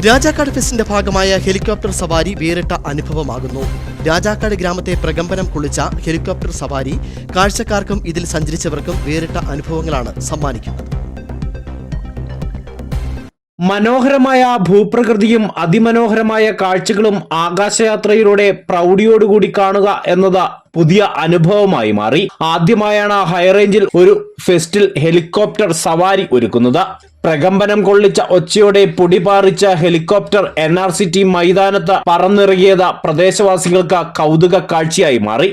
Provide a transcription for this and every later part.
രാജാക്കാട് ഫെസ്റ്റിന്റെ ഭാഗമായ ഹെലികോപ്റ്റർ സവാരി വേറിട്ട അനുഭവമാകുന്നു. രാജാക്കാട് ഗ്രാമത്തെ പ്രകമ്പനം കുളിച്ച ഹെലികോപ്റ്റർ സവാരി കാഴ്ചക്കാർക്കും ഇതിൽ സഞ്ചരിച്ചവർക്കും വേറിട്ട അനുഭവങ്ങളാണ് സമ്മാനിക്കുന്നത്. മനോഹരമായ ഭൂപ്രകൃതിയും അതിമനോഹരമായ കാഴ്ചകളും ആകാശയാത്രയിലൂടെ പ്രൗഢിയോടുകൂടി കാണുക എന്നത് പുതിയ അനുഭവമായി മാറി. ആദ്യമായാണ് ഹൈറേഞ്ചിൽ ഒരു ഫെസ്റ്റിൽ ഹെലികോപ്റ്റർ സവാരി ഒരുക്കുന്നത്. പ്രകമ്പനം കൊള്ളിച്ച ഒച്ചയോടെ പൊടിപാറിച്ച helicopter N R C T മൈതാനത്ത് പറന്നിറങ്ങിയത് പ്രദേശവാസികൾക്ക് കൗതുക കാഴ്ചയായി മാറി.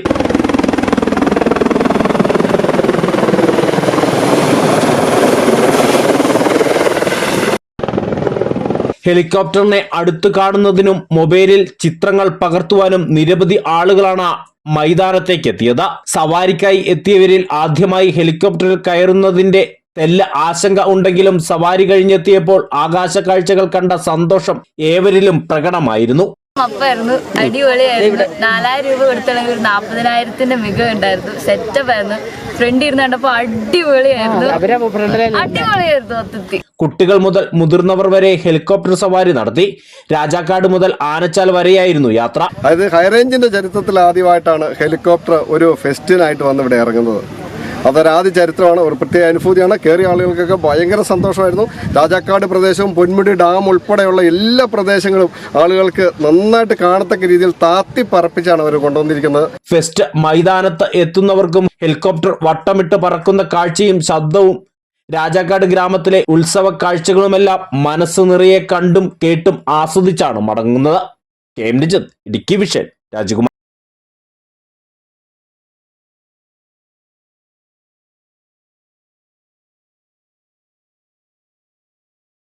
ഹെലികോപ്റ്ററിനെ അടുത്തു കാണുന്നതിനും മൊബൈലിൽ ചിത്രങ്ങൾ പകർത്തുവാനും നിരവധി ആളുകളാണ് മൈതാനത്തേക്ക് എത്തിയത് സവാരിക്കായി എത്തിയവരിൽ ആദ്യമായി ഹെലികോപ്റ്ററിൽ കയറുന്നതിന്റെ തെല്ല ആശങ്ക ഉണ്ടെങ്കിലും സവാരി കഴിഞ്ഞെത്തിയപ്പോൾ ആകാശ കാഴ്ചകൾ കണ്ട സന്തോഷം ഏവരിലും പ്രകടമായിരുന്നു. അപ്പായിരുന്നു. അടിപൊളിയായിരുന്നു. നാലായിരം രൂപ കൊടുത്തില്ലെങ്കിൽ ഒരു നാപ്പതിനായിരത്തിന്റെ മികവ് ഉണ്ടായിരുന്നു. സെറ്റപ്പ് ആയിരുന്നു. ഫ്രണ്ട് ഇരുന്ന് കണ്ടപ്പോ അടിപൊളിയായിരുന്നു. അടിപൊളിയായിരുന്നു മൊത്തത്തിൽ. കുട്ടികൾ മുതൽ മുതിർന്നവർ വരെ ഹെലികോപ്റ്റർ സവാരി നടത്തി രാജാക്കാട് മുതൽ ആനച്ചാൽ വരെയായിരുന്നു യാത്ര. അതായത് ഹൈറേഞ്ചിന്റെ ചരിത്രത്തിൽ ആദ്യമായിട്ടാണ് ഹെലികോപ്റ്റർ ഒരു ഫെസ്റ്റിനായിട്ട് വന്ന് ഇവിടെ ഇറങ്ങുന്നത്. അതൊരാദ്യ ചരിത്രമാണ്. ഒരു പ്രത്യേക അനുഭൂതിയാണ്. കയറിയ ആളുകൾക്കൊക്കെ ഭയങ്കര സന്തോഷമായിരുന്നു. രാജാക്കാട് പ്രദേശവും പൊന്മുടി ഡാം ഉൾപ്പെടെയുള്ള എല്ലാ പ്രദേശങ്ങളും ആളുകൾക്ക് നന്നായിട്ട് കാണത്തക്ക രീതിയിൽ താത്തി പറപ്പിച്ചാണ് അവർ കൊണ്ടുവന്നിരിക്കുന്നത്. ഫെസ്റ്റ് മൈതാനത്ത് എത്തുന്നവർക്കും ഹെലികോപ്റ്റർ വട്ടമിട്ട് പറക്കുന്ന കാഴ്ചയും ശബ്ദവും രാജാക്കാട് ഗ്രാമത്തിലെ ഉത്സവ കാഴ്ചകളുമെല്ലാം മനസ്സ് നിറയെ കണ്ടും കേട്ടും ആസ്വദിച്ചാണ് മടങ്ങുന്നത്. K Idukki vision Rajakumar.